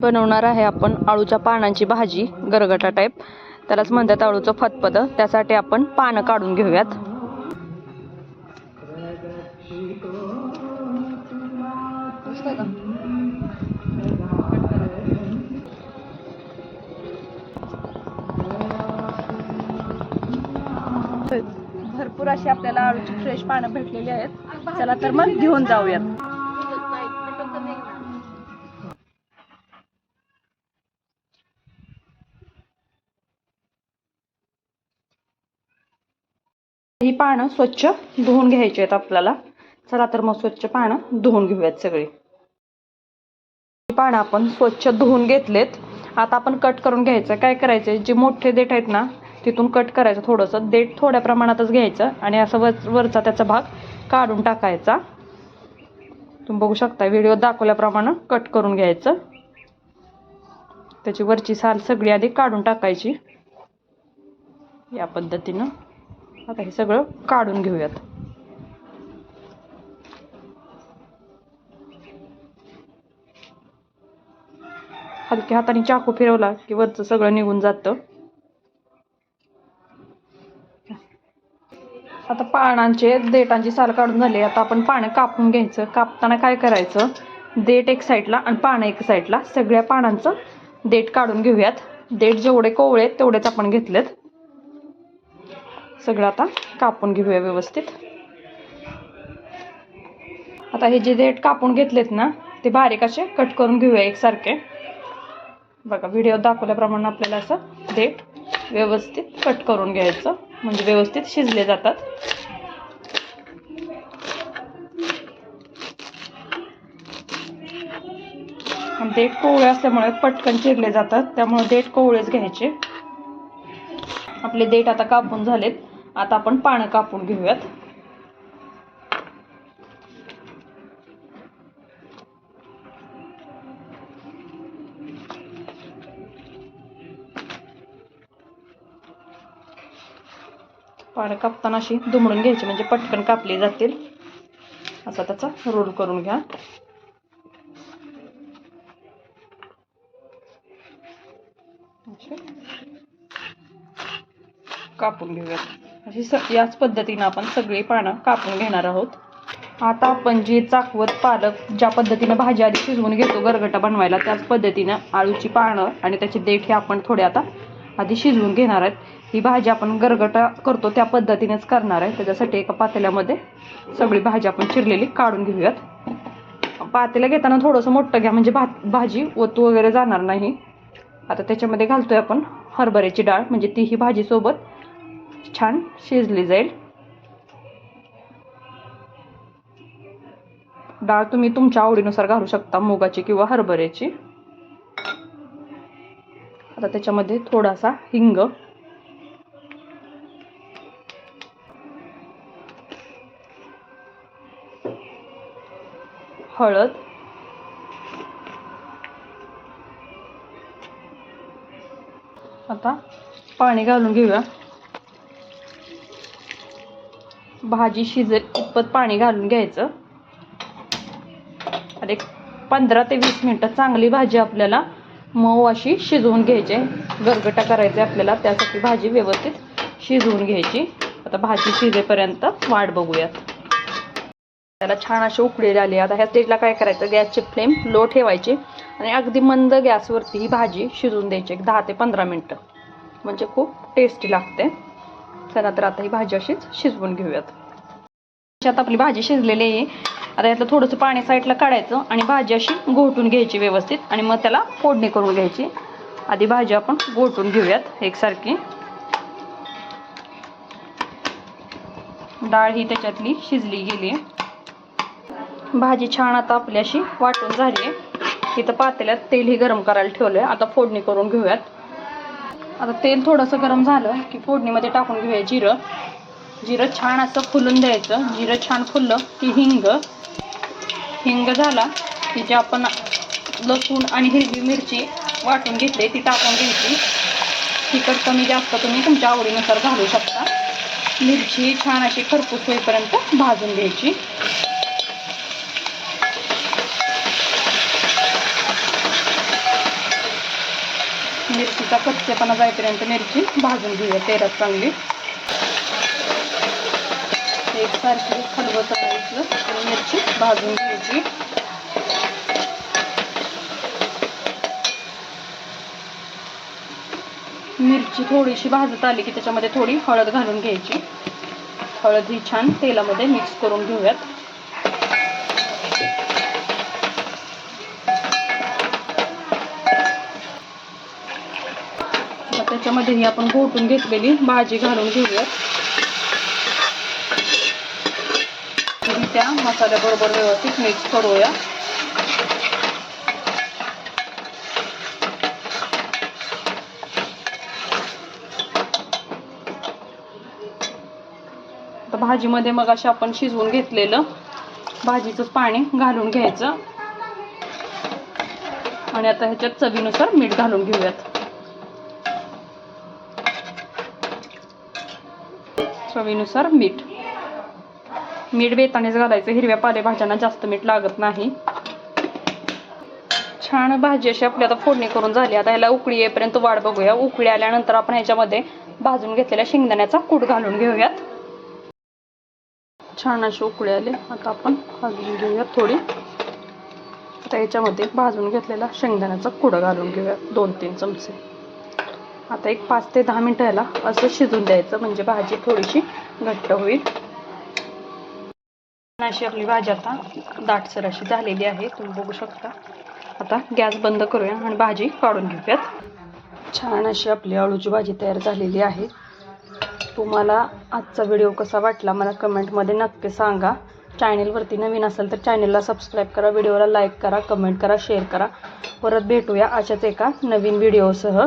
बनवणार आहे आपण आळूच्या पानांची भाजी गरगटा टाईप त्यालाच म्हणतात आळूचं फतपद. त्यासाठी आपण पानं काढून घेऊयात. भरपूर अशी आपल्याला आळूची फ्रेश पानं भेटलेली आहेत. चला तर मग घेऊन जाऊयात. पानं स्वच्छ धुवून घ्यायची आहेत आपल्याला. चला तर मग स्वच्छ पानं धुवून घेऊयात सगळी. पानं आपण स्वच्छ धुवून घेतलेत. आता आपण कट करून घ्यायचं. काय करायचं जे मोठे देठ आहेत ना तिथून कट करायचं थोडंसं. देठ थोड्या प्रमाणातच घ्यायचं आणि असं वर वरचा त्याचा भाग काढून टाकायचा. तुम्ही बघू शकता व्हिडिओ दाखवल्याप्रमाणे कट करून घ्यायचं. त्याची वरची साल सगळी आधी काढून टाकायची. या पद्धतीनं. आता हे सगळं काढून घेऊयात. हलक्या हाताने चाकू फिरवला की वरचं सगळं निघून जातं. आता पानांचे देटांची साल काढून झाली. आता आपण पानं कापून घ्यायचं. कापताना काय करायचं? देठ एक साईडला आणि पानं एक साईडला सगळ्या पानांचं देठ काढून घेऊयात. देठ जेवढे कोवळे आहेत तेवढेच आपण घेतलेत. सगळं आता कापून घेऊया व्यवस्थित. आता हे जे देठ कापून घेतलेत ना ते बारीक असे कट करून घेऊया एकसारखे. बघा व्हिडिओ दाखवल्याप्रमाणे आपल्याला असं देठ व्यवस्थित कट करून घ्यायचं. म्हणजे व्यवस्थित शिजले जातात. आणि देठ कोवळे असल्यामुळे पटकन चिरले जातात. त्यामुळे देठ कोवळेच घ्यायचे. आपले देठ आता कापून झालेत. आता आपण पानं कापून घेऊयात. पानं कापताना अशी दुमडून घ्यायची म्हणजे पटकन कापली जातील. असा त्याचा रोल करून घ्या. कापून घेऊयात. अशी स याच पद्धतीनं आपण सगळी पानं कापून घेणार आहोत. आता आपण जी चाकवत पालक ज्या पद्धतीनं भाजी आधी शिजवून घेतो गरगटा बनवायला त्याच पद्धतीनं आळूची पानं आणि त्याचे देठ हे आपण थोडे आता आधी शिजवून घेणार आहेत. ही भाजी आपण गरगटा करतो त्या पद्धतीनेच करणार आहे. त्याच्यासाठी एका पातेल्यामध्ये सगळी भाजी आपण चिरलेली काढून घेऊयात. पातेला घेताना थोडंसं मोठं घ्या म्हणजे भात भाजी ओतू वगैरे जाणार नाही. आता त्याच्यामध्ये घालतोय आपण हरभऱ्याची डाळ म्हणजे ती ही भाजीसोबत. छान शिजली जाईल. डाळ तुम्ही तुमच्या आवडीनुसार घालू शकता मुगाची किंवा हरभऱ्याची. आता त्याच्यामध्ये थोडासा हिंग. हळद. आता पाणी घालून घेऊया. भाजी शिजेल इतपत पाणी घालून घ्यायचं. आणि एक पंधरा ते वीस मिनटं चांगली भाजी आपल्याला मऊ अशी शिजवून घ्यायची गरगटा करायचा आपल्याला त्यासाठी भाजी व्यवस्थित शिजवून घ्यायची. आता भाजी शिजेपर्यंत वाट बघूयात. त्याला छान अशी उकळी आली आता ह्या स्टेजला काय करायचं? गॅसची फ्लेम लो ठेवायची आणि अगदी मंद गॅसवरती ही भाजी शिजवून द्यायची एक दहा ते पंधरा मिनटं. म्हणजे खूप टेस्टी लागते. चला तर आता ही भाजी अशीच शिजवून घेऊयात. त्यात आपली भाजी शिजलेली आहे. आता यातलं थोडंसं पाणी साईडला काढायचं आणि भाजी अशी घोटून घ्यायची व्यवस्थित आणि मग त्याला फोडणी करून घ्यायची. आधी भाजी आपण घोटून घेऊयात एकसारखी. डाळ ही त्याच्यातली शिजली गेली भाजी छान आता आपली अशी वाटून झाली आहे. इथं पातेल्यात तेलही गरम करायला ठेवलं आहे आता फोडणी करून घेऊयात. आता तेल थोडंसं गरम झालं की फोडणीमध्ये टाकून घेऊया जिरं. जिरं छान असं फुलून द्यायचं. जिरं छान फुललं की हिंग. हिंग झाला की जे आपण लसूण आणि हिरवी मिरची वाटून घेतली ती टाकून घ्यायची. तिखट कमी जास्त तुम्ही तुमच्या आवडीनुसार घालू शकता. मिरची छान अशी खरपूस होईपर्यंत भाजून घ्यायची. मिरचीचा कच्चेपणा जाईपर्यंत मिरची भाजून घेऊया तेलात चांगली. एकसारखी खलबत राहायचं आणि मिरची भाजून घ्यायची. मिरची थोडीशी भाजत आली की त्याच्यामध्ये थोडी हळद घालून घ्यायची. हळद ही छान तेलामध्ये मिक्स करून घेऊयात. त्याच्यामध्ये ही आपण घोटून घेतलेली भाजी घालून घेऊयात. त्या मसाल्याबरोबर व्यवस्थित मिक्स करूया आता भाजीमध्ये मग अशा आपण शिजवून घेतलेलं भाजीचं पाणी घालून घ्यायचं आणि आता ह्याच्यात चवीनुसार मीठ घालून घेऊयात चवीनुसार मीठ मीठ बेतानेच घालायचं. हिरव्या पालेभाज्यांना जास्त मीठ लागत नाही. छान भाजी अशी आपली आता फोडणी करून झाली. आता ह्याला उकळी येईपर्यंत वाढ बघूया. उकळी आल्यानंतर आपण ह्याच्यामध्ये भाजून घेतलेल्या शेंगदाण्याचा कूट घालून घेऊयात. छान अशी उकळी आली. आता आपण भाजून घेऊयात थोडी. आता याच्यामध्ये भाजून घेतलेला शेंगदाण्याचा कूड घालून घेऊयात. दोन तीन चमचे. आता एक पाच ते दहा मिनटं ह्याला असं शिजून द्यायचं. म्हणजे भाजी थोडीशी घट्ट होईल. अशी आपली भाजी आता दाटसर अशी झालेली आहे तुम्ही बघू शकता. आता गॅस बंद करूया आणि भाजी काढून घेऊयात. छान अशी आपली अळूची भाजी तयार झालेली आहे. तुम्हाला आजचा व्हिडिओ कसा वाटला मला कमेंटमध्ये नक्की सांगा. चॅनेलवरती नवीन असेल तर चॅनेलला सबस्क्राईब करा व्हिडिओला लाईक करा कमेंट करा शेअर करा. परत भेटूया अशाच एका नवीन व्हिडिओसह.